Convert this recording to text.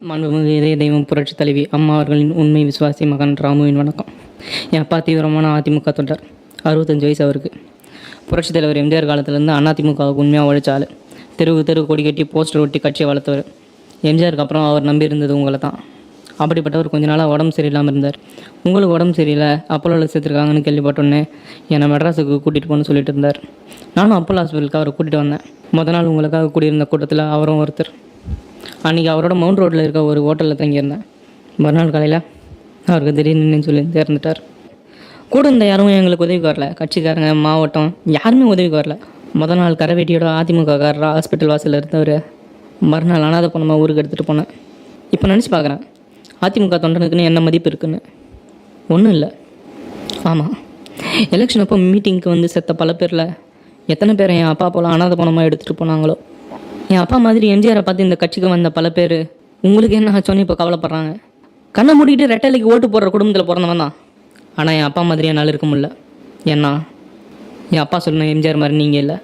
மாண்புமிகு இதய தெய்வம் புரட்சி தலைவி அம்மா அவர்களின் உண்மை விசுவாசி மகன் ராமுவின் வணக்கம். என் அப்பா தீவிரமான அதிமுக தொண்டர். அறுபத்தஞ்சு வயசு அவருக்கு. புரட்சி தலைவர் எம்ஜிஆர் காலத்துலேருந்து அதிமுகவுக்கு உண்மையாக உழைச்சாள் தெருவு தெரு கொடி கட்டி போஸ்டர் ஒட்டி கட்சியை வளர்த்தவர். எம்ஜிஆருக்கு அப்புறம் அவர் நம்பி இருந்தது உங்களை தான். அப்படிப்பட்டவர் கொஞ்ச நாளாக உடம்பு சரியில்லாமல் இருந்தார். உங்களுக்கு உடம்பு சரியில்லை அப்போலோவில் சேர்த்துருக்காங்கன்னு கேள்விப்பட்டோன்னே என்னை மெட்ராஸுக்கு கூட்டிகிட்டு போகணும்னு சொல்லிட்டு இருந்தார். நானும் அப்போலோ ஹாஸ்பிட்டலுக்கு அவரை கூட்டிகிட்டு வந்தேன். மொதல் நாள் உங்களுக்காக கூடியிருந்த கூட்டத்தில் அவரும் ஒருத்தர். அன்றைக்கி அவரோட மவுண்ட் ரோட்டில் இருக்க ஒரு ஹோட்டலில் தங்கியிருந்தேன். மறுநாள் காலையில் அவருக்கு திடீர்னு சொல்லி இறந்துட்டார் கூட இருந்த யாரும் எங்களுக்கு உதவிக்கு வரல. கட்சிக்காரங்க மாவட்டம் யாருமே உதவிக்கு வரல. முத நாள் கரவேட்டியோட அதிமுககாரரா ஹாஸ்பிட்டல் வாசலில் இருந்தவர். மறுநாள் அனாதை பணமாக ஊருக்கு எடுத்துகிட்டு போனேன். இப்போ நினச்சி பார்க்குறேன் அதிமுக தொண்டனுக்குன்னு என்ன மதிப்பு இருக்குன்னு? ஒன்றும் இல்லை. ஆமாம் எலெக்ஷன் அப்போ மீட்டிங்க்கு வந்து செத்த பல பேரில் எத்தனை பேர் என் அப்பா போல அனாதை பணமாக எடுத்துகிட்டு போனாங்களோ? என் அப்பா மாதிரி எம்ஜிஆரை பார்த்து இந்த கட்சிக்கு வந்த பல பேர் உங்களுக்கு என்ன ஆச்சோன்னு இப்போ கவலைப்படுறாங்க? கண்ணை மூடிக்கிட்டு ரெட்டலைக்கு ஓட்டு போடுற குடும்பத்தில் பிறந்தவன் தான். ஆனால் என் அப்பா மாதிரி என்னால் இருக்க முடியல. ஏன்னா என் அப்பா சொன்ன எம்ஜிஆர் மாதிரி நீங்கள் இல்லை.